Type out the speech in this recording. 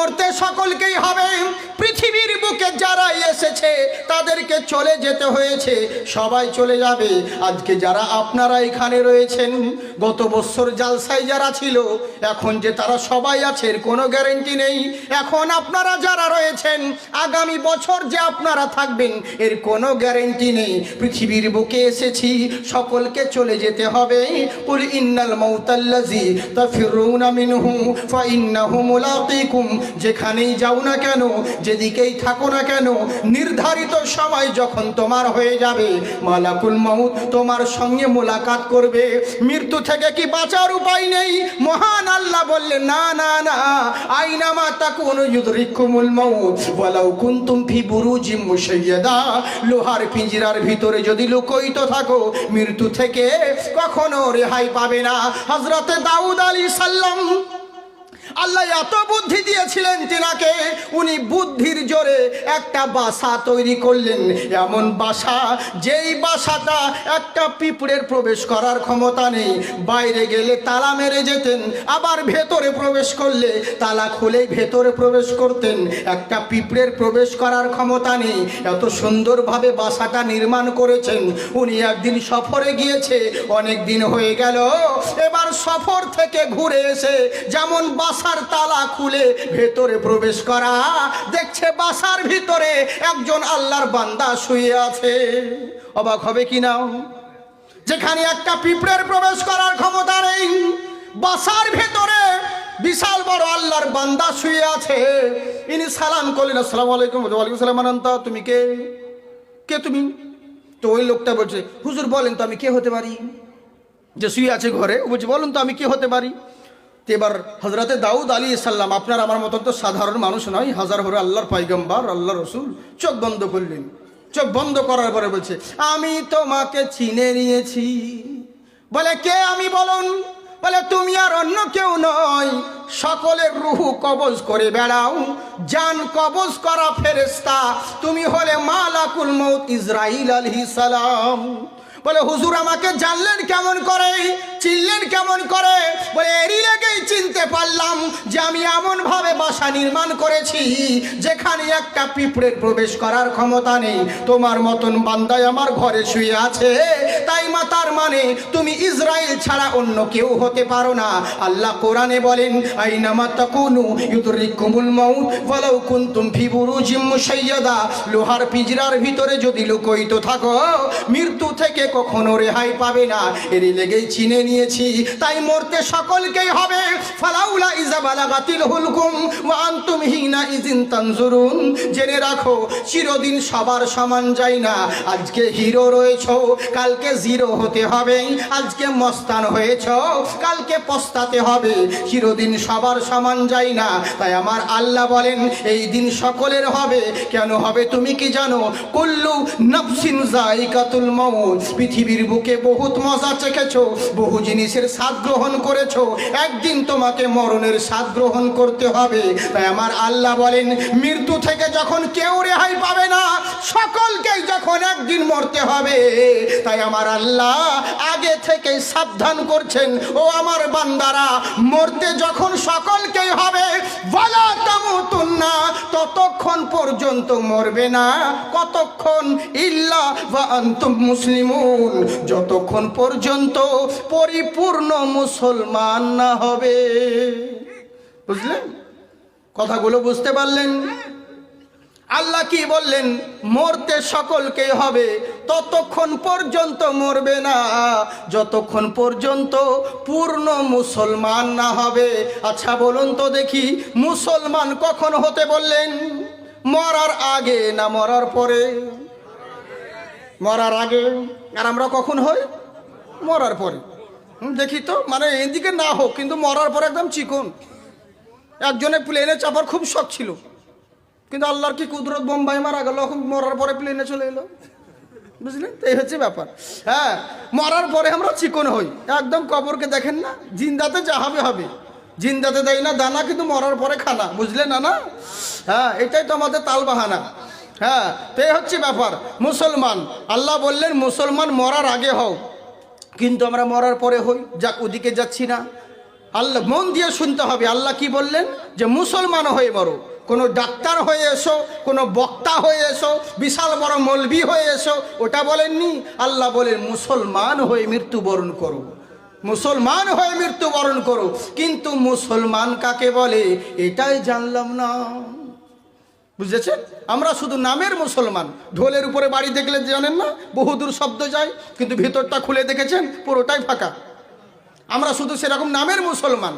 মরতে সকলকেই হবে। পৃথিবীর বুকে যারা এসেছে, তাদেরকে চলে যেতে হয়েছে। সবাই চলে যাবে। আজকে যারা আপনারা এখানে রয়েছেন, গত বছর জালসাই যারা ছিল, এখন যে তারা সবাই আছে, এর কোনো গ্যারেন্টি নেই। এখন আপনারা যারা রয়েছেন, আগামী বছর যে আপনারা থাকবেন, এর কোনো গ্যারেন্টি নেই। পৃথিবীর বুকে এসেছি, সকলকে চলে যেতে হবে। ইন্নাল মাউতাল্লাজি তাফিরুনা মিনহু ফাইন্নাহু মুলাকিকুম যেখানেই যাও না কেন, যেদিকেই থাকো না কেন, নির্ধারিত সময় যখন তোমার হয়ে যাবে, মালাকুল মাউত তোমার সঙ্গে মোলাকাত করবে। মৃত্যু থেকে কি বাঁচার উপায় নেই? মহান আল্লাহ বললেন, না না না আইনামা তাকুনু ইউদরিকুমুল মাউত, ওয়ালাউ কুনতুম ফি বুরুজিম মুশাইয়াদা। লোহার পিঞ্জিরার ভিতরে যদি লুকোইত থাকো, মৃত্যু থেকে কখনো রেহাই পাবে না। হযরতে দাউদ আলাইহিস সালাম আল্লাহ এত বুদ্ধি দিয়েছিলেন তিনাকে, উনি বুদ্ধির জোরে একটা বাসা তৈরি করলেন। এমন বাসা, যেই বাসাটা একটা পিঁপড়ের প্রবেশ করার ক্ষমতা নেই। বাইরে গেলে তালা মেরে যেতেন, আবার ভেতরে প্রবেশ করলে তালা খুলেই ভেতরে প্রবেশ করতেন। একটা পিঁপড়ের প্রবেশ করার ক্ষমতা নেই। এত সুন্দরভাবে বাসাটা নির্মাণ করেছেন। উনি একদিন সফরে গিয়েছে, অনেক দিন হয়ে গেল, এবার সফর থেকে ঘুরে এসে যেমন বাসার তালা খুলে ভেতরে প্রবেশ করা। দেখছে বাসার ভিতরে একজন আল্লাহর বান্দা শুয়ে আছে। অবাক হবে কি না? যেখানে একটা পিঁপড়ের প্রবেশ করার ক্ষমতা নেই। বাসার ভেতরে বিশাল বড় আল্লাহর বান্দা শুয়ে আছে। ইনি সালাম করলেন, আসসালামু আলাইকুম। ওয়ালাইকুম সালাম আনন্তা তুমি কে? কে তুমি? তো ওই লোকটা বলছে, হুজুর বলেন তো আমি কে হতে পারি? যে শুয়ে আছে ঘরে, ও বলছে, বলুন তো আমি কে হতে পারি? এবার হজরতে দাউদ আলী সাল্লাম আপনার আমার মতন তো সাধারণ মানুষ নয়, হাজার ভরে আল্লাহর পাইগম্বার আল্লাহ রসুল, চোখ বন্ধ করলেন। চোখ বন্ধ করার পরে বলছে, আমি তোমাকে চিনে নিয়েছি। বলে, কে আমি বলুন? বলে, তুমি আর অন্য কেউ নয়। সকলের রুহু কবজ করে বেড়াও, জান কবজ করা ফেরেস্তা তুমি হলে মালাকুল মৌত ইসরাইল আলহি বলে, হুজুর আমাকে জানলেন কেমন করে? চিনলেন কেমন করে? বলে, এরই লেগেই চিনতে পারলাম যে আমি এমনভাবে বাসা নির্মাণ করেছি, যেখানে একটা পিঁপড়ের প্রবেশ করার ক্ষমতা নেই। তোমার মতন বান্দায় আমার ঘরে শুয়ে আছে। তাই মা, তার মানে তুমি ইসরায়েল ছাড়া অন্য কেউ হতে পারো না। আল্লাহ কোরআনে বলেন আইনামা তাকুনু ইউদরিকুমুল মাউত ওয়ালাউ কুনতুম ফি বুরুজিম লোহার পিঞ্জরার ভিতরে যদি লুকোইতো থাকো, মৃত্যু থেকে কখনো রেহাই পাবে না। এরই লেগেই চিনে নিয়েছি, তাই মরতে সকলকেই হবে। ফালাউলা ইজা বালাগাতিল হুলকুম ওয়া আনতুম হিনা ইজিন তানজুরুন। জেনে রাখো, চিরদিন সবার সমান যায় না। আজকে হিরো রয়েছো, কালকে জিরো হতে হবে। আজকে মস্তান হয়েছ, কালকে পস্তাতে হবে। চিরদিন সবার সমান যায় না। তাই আমার আল্লাহ বলেন, এই দিন সকলের হবে। কেন হবে তুমি কি জানো? কুল্লু নফসিন জাইকাতুল মউত। পৃথিবীর বুকে বহুত মজা চেখেছো, বহু জিনিসের স্বাদ গ্রহণ করেছ, একদিন তোমাকে মরণের স্বাদ গ্রহণ করতে হবে। তাই আমার আল্লাহ বলেন, মৃত্যু থেকে যখন কেউ রেহাই পাবে না, সকলকেই যখন একদিন মরতে হবে। তাই আমার আল্লাহ আগে থেকে সাবধান করছেন, ও আমার বান্দারা, মরতে যখন সকলকেই হবে বলা তামুতুন্না ততক্ষণ পর্যন্ত মরবে না, কতক্ষণ ইল্লা বা আন্ত মুসলিমুন, যতক্ষণ পর্যন্ত পরিপূর্ণ মুসলমান না হবে। বুঝলেন? কথাগুলো বুঝতে পারলেন? আল্লাহ কি বললেন? মরতে সকলকে হবে, ততক্ষণ পর্যন্ত মরবে না। যতক্ষণ পর্যন্ত পূর্ণ মুসলমান না হবে। আচ্ছা বলুন তো দেখি, মুসলমান কখন হতে বললেন? মরার আগে না মরার পরে? মরার আগে আর আমরা কখন হই? মরার পরে। দেখি তো মানে এদিকে না হোক, কিন্তু মরার পরে একদম চিকন। একজনে প্লেনে চাপার খুব শখ ছিল। কিন্তু আল্লাহর কি কুদরত বোম্বাই মারা গেল? মরার পরে প্লেনে চলে এলো। বুঝলেন তো এই হচ্ছে ব্যাপার। হ্যাঁ মরার পরে আমরা চিকন হই। একদম কবরকে দেখেন না, জিন্দাতে যা হবে হবে। জিন্দাতে দেয় না দানা, কিন্তু মরার পরে খানা। বুঝলেন না না? হ্যাঁ এটাই তো আমাদের তাল বাহানা। হ্যাঁ তো এই হচ্ছে ব্যাপার। মুসলমান, আল্লাহ বললেন, মুসলমান মরার আগে হও। কিন্তু আমরা মরার পরে হই। যাক, ওদিকে যাচ্ছি না। আল্লাহ, মন দিয়ে শুনতে হবে। আল্লাহ কি বললেন? যে মুসলমান হয়ে মরো। কোনো ডাক্তার হয়ে এসো, কোনো বক্তা হয়ে এসো, বিশাল বড় মলবি হয়ে এসো, ওটা বলেননি? আল্লাহ বলেন, মুসলমান হয়ে মৃত্যুবরণ করো। মুসলমান হয়ে মৃত্যুবরণ করো। কিন্তু মুসলমান কাকে বলে? এটাই জানলাম না। বুঝেছেন? আমরা শুধু নামের মুসলমান। ঢোলের উপরে বাড়ি দেখলে জানেন না, বহুদূর শব্দ যায়, কিন্তু ভিতরটা খুলে দেখেছেন, পুরোটাই ফাঁকা। আমরা শুধু সেরকম নামের মুসলমান।